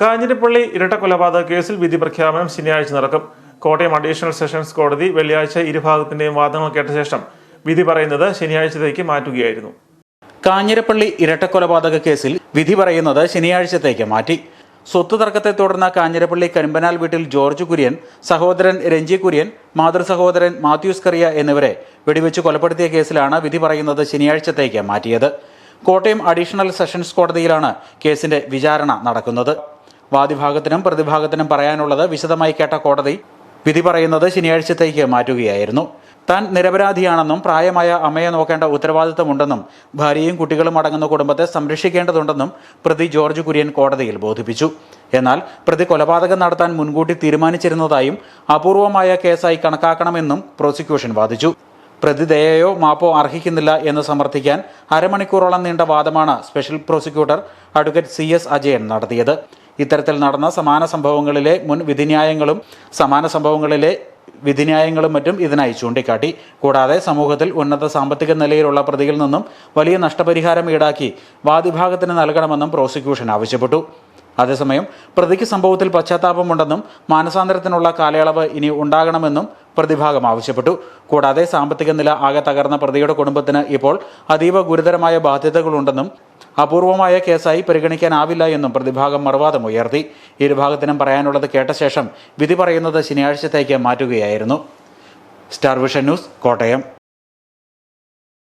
കാഞ്ഞിരപ്പള്ളി ഇരട്ട കൊലപാതക കേസിൽ വിധി പ്രഖ്യാപനം ശനിയാഴ്ച നടക്കും. കോട്ടയം അഡീഷണൽ സെഷൻസ് കോടതി വെള്ളിയാഴ്ച ഇരുഭാഗത്തിന്റെയും വാദങ്ങൾ കേട്ട ശേഷം വിധി പറയുന്നത് ശനിയാഴ്ചത്തേക്ക് മാറ്റുകയായിരുന്നു. കാഞ്ഞിരപ്പള്ളി ഇരട്ടക്കൊലപാതക കേസിൽ വിധി പറയുന്നത് ശനിയാഴ്ചത്തേക്ക് മാറ്റി. സ്വത്ത് തർക്കത്തെ തുടർന്ന് കാഞ്ഞിരപ്പള്ളി കരിമ്പനാൽ വീട്ടിൽ ജോർജ് കുര്യൻ സഹോദരൻ രഞ്ജി കുര്യൻ മാതൃ സഹോദരൻ മാത്യൂസ് കറിയ എന്നിവരെ വെടിവെച്ച് കൊലപ്പെടുത്തിയ കേസിലാണ് വിധി പറയുന്നത് ശനിയാഴ്ചത്തേക്ക് മാറ്റിയത്. കോട്ടയം അഡീഷണൽ സെഷൻസ് കോടതിയിലാണ് കേസിന്റെ വിചാരണ നടക്കുന്നത്. വാദിഭാഗത്തിനും പ്രതിഭാഗത്തിനും പറയാനുള്ളത് വിശദമായി കേട്ട കോടതി വിധി പറയുന്നത് ശനിയാഴ്ചത്തേക്ക് മാറ്റുകയായിരുന്നു. താൻ നിരപരാധിയാണെന്നും പ്രായമായ അമ്മയെ നോക്കേണ്ട ഉത്തരവാദിത്തമുണ്ടെന്നും ഭാര്യയും കുട്ടികളും അടങ്ങുന്ന കുടുംബത്തെ സംരക്ഷിക്കേണ്ടതുണ്ടെന്നും പ്രതി ജോർജ് കുര്യൻ കോടതിയിൽ ബോധിപ്പിച്ചു. എന്നാൽ പ്രതി കൊലപാതകം നടത്താൻ മുൻകൂട്ടി തീരുമാനിച്ചിരുന്നതായും അപൂർവമായ കേസായി കണക്കാക്കണമെന്നും പ്രോസിക്യൂഷൻ വാദിച്ചു. പ്രതി ദയയോ മാപ്പോ അർഹിക്കുന്നില്ല എന്ന് സമർത്ഥിക്കാൻ അരമണിക്കൂറോളം നീണ്ട വാദമാണ് special prosecutor advocate C S Ajayan നടത്തിയത്. ഇത്തരത്തിൽ നടന്ന സമാന സംഭവങ്ങളിലെ മുൻ വിധിന്യായങ്ങളും സമാന സംഭവങ്ങളിലെ വിധിന്യായങ്ങളും മറ്റും ഇതിനായി ചൂണ്ടിക്കാട്ടി. കൂടാതെ സമൂഹത്തിൽ ഉന്നത സാമ്പത്തിക നിലയിലുള്ള പ്രതിയിൽ നിന്നും വലിയ നഷ്ടപരിഹാരം ഈടാക്കി വാദിഭാഗത്തിന് നൽകണമെന്നും പ്രോസിക്യൂഷൻ ആവശ്യപ്പെട്ടു. അതേസമയം പ്രതിക്ക് സംഭവത്തിൽ പശ്ചാത്താപമുണ്ടെന്നും മാനസാന്തരത്തിനുള്ള കാലയളവ് ഇനി ഉണ്ടാകണമെന്നും പ്രതിഭാഗം ആവശ്യപ്പെട്ടു. കൂടാതെ സാമ്പത്തിക നില ആകെ തകർന്ന പ്രതിയുടെ കുടുംബത്തിന് ഇപ്പോൾ അതീവ ഗുരുതരമായ ബാധ്യതകളുണ്ടെന്നും അപൂർവമായ കേസായി പരിഗണിക്കാനാവില്ല എന്നും പ്രതിഭാഗം മറുവാദം ഉയർത്തി. ഇരുഭാഗത്തിനും പറയാനുള്ളത് കേട്ട ശേഷം വിധി പറയുന്നത് ശനിയാഴ്ചത്തേക്ക് മാറ്റുകയായിരുന്നു. Star Vision News Kottayam.